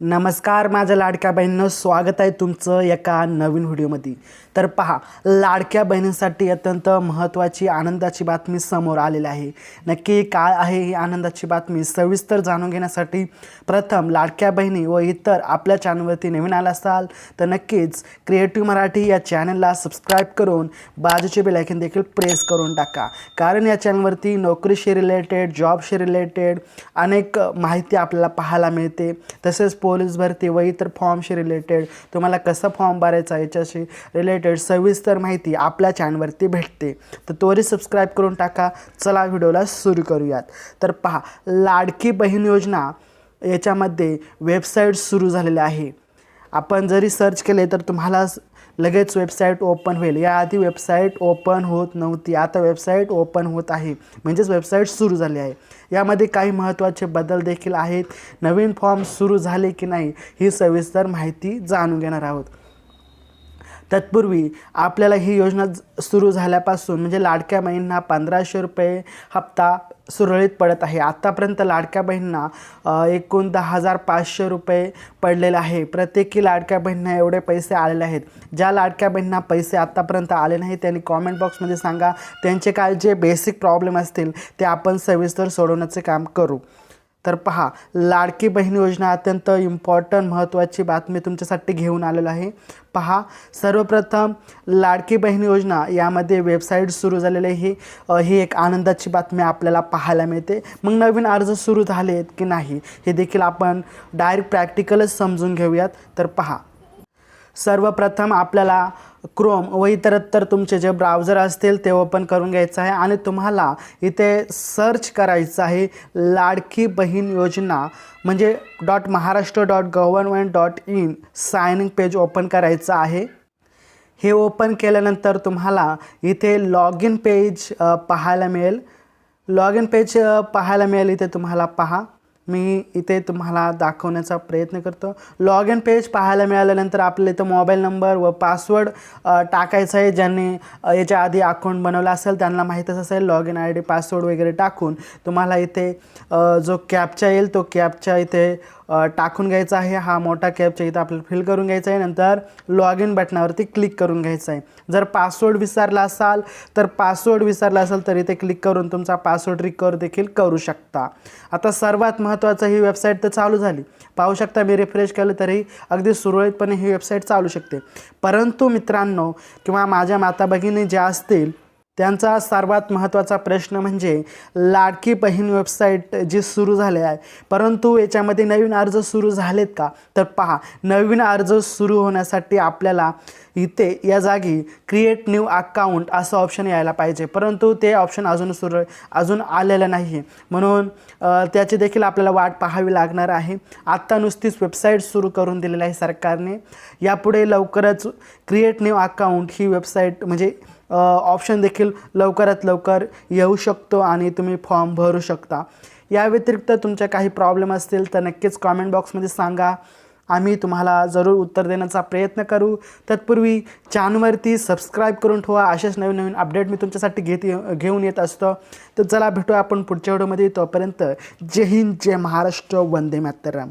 नमस्कार माझ्या लाडक्या बहिणीनं स्वागत आहे तुमचं एका नवीन व्हिडिओमध्ये. तर पहा लाडक्या बहिणींसाठी अत्यंत महत्त्वाची आनंदाची बातमी समोर आलेली आहे. नक्की काय आहे ही आनंदाची बातमी सविस्तर जाणून घेण्यासाठी प्रथम लाडक्या बहिणी व इतर आपल्या चॅनलवरती नवीन आला असाल तर नक्कीच क्रिएटिव्ह मराठी या चॅनलला सबस्क्राईब करून बाजूचे बेलायकन देखील प्रेस करून टाका. कारण या चॅनलवरती नोकरीशी रिलेटेड जॉबशी रिलेटेड अनेक माहिती आपल्याला पाहायला मिळते. तसेच पोलीस भरती व इतर फॉर्मशी रिलेटेड तुम्हाला कसं फॉर्म भरायचा याच्याशी रिलेटेड सविस्तर माहिती आपल्या चॅनलवरती भेटते. तर त्वरित सबस्क्राईब करून टाका. चला व्हिडिओला सुरू करूयात. तर पहा लाडकी बहीण योजना याच्यामध्ये वेबसाईट सुरू झालेले आहे. आपण जरी सर्च केले तर तुम्हाला लगेच वेबसाईट ओपन होईल. याआधी वेबसाईट ओपन होत नव्हती. आता वेबसाईट ओपन होत आहे. म्हणजेच वेबसाईट सुरू झाली आहे. यामध्ये काही महत्त्वाचे बदल देखील आहेत. नवीन फॉर्म सुरू झाले की नाही ही सविस्तर माहिती जाणून घेणार आहोत. तत्पूर्वी आपल्याला ही योजना सुरू झाल्यापासून म्हणजे लाडक्या बहिणींना पंधराशे रुपये हप्ता सुरळीत पडत आहे. आत्तापर्यंत लाडक्या बहिणींना एकूण दहा हजार पाचशे रुपये पडलेले आहे. प्रत्येकी लाडक्या बहिणींना एवढे पैसे आलेले आहेत. ज्या लाडक्या बहिणींना पैसे आत्तापर्यंत आले नाही त्यांनी कॉमेंट बॉक्समध्ये सांगा. त्यांचे काय जे बेसिक प्रॉब्लेम असतील ते आपण सविस्तर सोडवण्याचे काम करू. तर पहा लाडकी बहीण योजना अत्यंत इम्पॉर्टंट महत्त्वाची बातमी तुमच्यासाठी घेऊन आलेलं आहे. पहा सर्वप्रथम लाडकी बहीण योजना यामध्ये वेबसाईट सुरू झालेली आहे. ही ही एक आनंदाची बातमी आपल्याला पाहायला मिळते. मग नवीन अर्ज सुरू झाले आहेत की नाही हे देखील आपण डायरेक्ट प्रॅक्टिकलच समजून घेऊयात. तर पहा सर्वप्रथम आपल्याला क्रोम व इतरत्तर तुमचे जे ब्राउझर असतील ते ओपन करून घ्यायचं आहे आणि तुम्हाला इथे सर्च करायचं आहे लाडकी बहीण योजना. म्हणजे dot Maharashtra dot government dot in signing page open करायचं आहे. हे ओपन केल्यानंतर तुम्हाला इथे लॉग इन पेज पाहायला मिळेल. लॉग इन पेज पाहायला मिळेल इथे तुम्हाला पहा. मी इथे तुम्हाला दाखवण्याचा प्रयत्न करतो. लॉग इन पेज पाहायला मिळाल्यानंतर आपल्याला इथं मोबाईल नंबर व पासवर्ड टाकायचा आहे. ज्यांनी याच्या आधी अकाउंट बनवला असेल त्यांना माहीतच असेल. Log in I D password वगैरे टाकून तुम्हाला इथे जो कॅपचा येईल तो कॅपच्या इथे टाकून घ्यायचा आहे. हा मोठा कॅपच्या इथं आपल्याला फिल करून घ्यायचा आहे. नंतर लॉग इन बटनावरती क्लिक करून घ्यायचं आहे. जर पासवर्ड विसरला असाल तर पासवर्ड विसरला असेल तर इथे क्लिक करून तुमचा पासवर्ड रिकवर देखील करू शकता. आता सर्वात महत्त्वाचं ही वेबसाईट तर चालू झाली. पाहू शकता मी रिफ्रेश केलं तरी अगदी सुरळीतपणे ही वेबसाईट चालू शकते. परंतु मित्रांनो किंवा माझ्या माता भगिनी ज्या असतील त्यांचा सर्वात महत्त्वाचा प्रश्न म्हणजे लाडकी बहीण वेबसाईट जी सुरू झाली आहे. परंतु याच्यामध्ये नवीन अर्ज सुरू झालेत का? तर पहा नवीन अर्ज सुरू होण्यासाठी आपल्याला इथे या जागी क्रिएट न्यू अकाउंट असं ऑप्शन यायला पाहिजे. परंतु ते ऑप्शन अजून सुरू अजून आलेलं नाही म्हणून त्याची देखील आपल्याला वाट पाहावी लागणार आहे. आत्ता नुसतीच वेबसाईट सुरू करून दिलेली आहे सरकारने. यापुढे लवकरच क्रिएट न्यू अकाउंट ही वेबसाईट म्हणजे ऑप्शन देखील लवकरात लवकर येऊ शकतो आणि तुम्ही फॉर्म भरू शकता. या व्यतिरिक्त तुमच्या काही प्रॉब्लेम असतील तर नक्कीच कॉमेंट बॉक्समध्ये सांगा. आम्ही तुम्हाला जरूर उत्तर देण्याचा प्रयत्न करू. तत्पूर्वी चॅनलवरती सबस्क्राईब करून ठेवा. असेच नवीन नवीन अपडेट मी तुमच्यासाठी घेत घेऊन येत असतो. तर चला भेटू आपण पुढच्या व्हिडिओमध्ये तोपर्यंत जय हिंद जय महाराष्ट्र वंदे मातरम.